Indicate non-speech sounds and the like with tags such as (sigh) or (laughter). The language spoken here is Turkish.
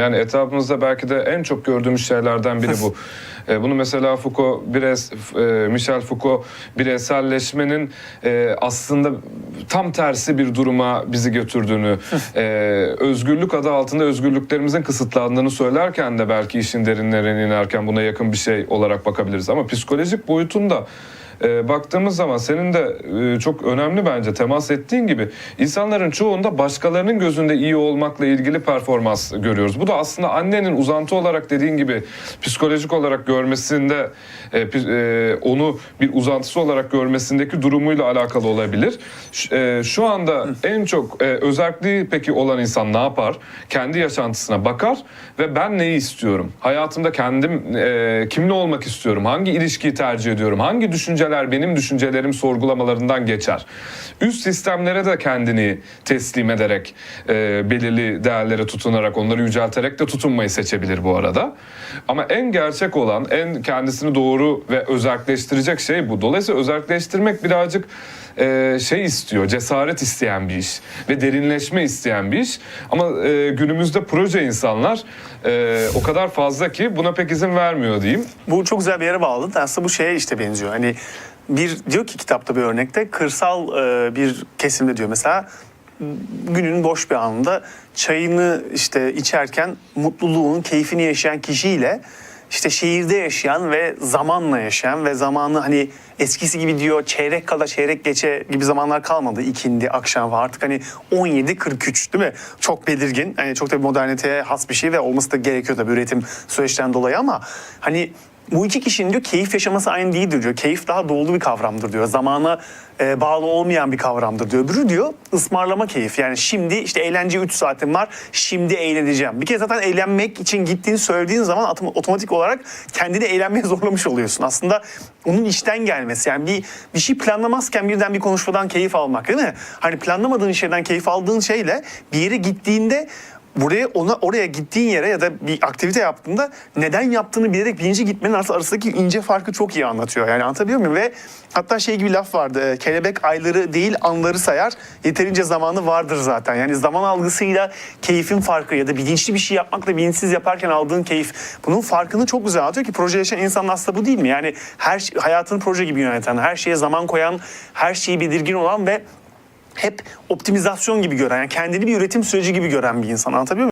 Yani etrafımızda belki de en çok gördüğümüz şeylerden biri bu. (laughs) E, bunu mesela Foucault, biraz e, Michel Foucault bireyselleşmenin e, aslında tam tersi bir duruma bizi götürdüğünü, (laughs) e, özgürlük adı altında özgürlüklerimizin kısıtlandığını söylerken de belki işin derinlerine inerken buna yakın bir şey olarak bakabiliriz. Ama psikolojik boyutunda e, baktığımız zaman senin de e, çok önemli bence temas ettiğin gibi insanların çoğunda başkalarının gözünde iyi olmakla ilgili performans görüyoruz. Bu da aslında annenin uzantı olarak dediğin gibi psikolojik olarak görmesinde e, e, onu bir uzantısı olarak görmesindeki durumuyla alakalı olabilir. Ş- e, şu anda en çok e, özelliği peki olan insan ne yapar? Kendi yaşantısına bakar ve ben neyi istiyorum? Hayatımda kendim e, kimle olmak istiyorum? Hangi ilişkiyi tercih ediyorum? Hangi düşünceler benim düşüncelerim sorgulamalarından geçer? Üst sistemlere de kendini teslim ederek e, belirli değerlere tutunarak onları yücelterek de tutunmayı seçebilir bu arada. Ama en gerçek olan, en kendisini doğru ve özelleştirecek şey bu. Dolayısıyla özelleştirmek birazcık e, şey istiyor, cesaret isteyen bir iş ve derinleşme isteyen bir iş. Ama e, günümüzde proje insanlar e, o kadar fazla ki buna pek izin vermiyor diyeyim. Bu çok güzel bir yere bağlı. Aslında bu şeye işte benziyor. Hani bir diyor ki kitapta bir örnekte kırsal e, bir kesimde diyor mesela günün boş bir anında çayını işte içerken mutluluğun keyfini yaşayan kişiyle işte şehirde yaşayan ve zamanla yaşayan ve zamanı hani eskisi gibi diyor çeyrek kala çeyrek geçe gibi zamanlar kalmadı. ikindi, akşam var artık hani 17-43 değil mi? Çok belirgin. Hani çok da moderniteye has bir şey ve olması da gerekiyor tabii üretim süreçten dolayı ama hani bu iki kişinin diyor keyif yaşaması aynı değildir diyor. Keyif daha doğulu bir kavramdır diyor. Zamana e, bağlı olmayan bir kavramdır diyor. Öbürü diyor ısmarlama keyif. Yani şimdi işte eğlence 3 saatim var. Şimdi eğleneceğim. Bir kere zaten eğlenmek için gittiğini söylediğin zaman otom- otomatik olarak kendini eğlenmeye (laughs) zorlamış oluyorsun. Aslında onun işten gelmesi. Yani bir bir şey planlamazken birden bir konuşmadan keyif almak değil mi? Hani planlamadığın şeyden keyif aldığın şeyle bir yere gittiğinde buraya ona oraya gittiğin yere ya da bir aktivite yaptığında neden yaptığını bilerek bilinci gitmenin arası- arasındaki ince farkı çok iyi anlatıyor. Yani anlatabiliyor muyum? Ve hatta şey gibi laf vardı. Kelebek ayları değil anları sayar. Yeterince zamanı vardır zaten. Yani zaman algısıyla keyfin farkı ya da bilinçli bir şey yapmakla bilinçsiz yaparken aldığın keyif. Bunun farkını çok güzel anlatıyor ki proje yaşayan insan aslında bu değil mi? Yani her şey- hayatını proje gibi yöneten, her şeye zaman koyan, her şeyi belirgin olan ve hep optimizasyon gibi gören, yani kendini bir üretim süreci gibi gören bir insan. Anlatabiliyor muyum?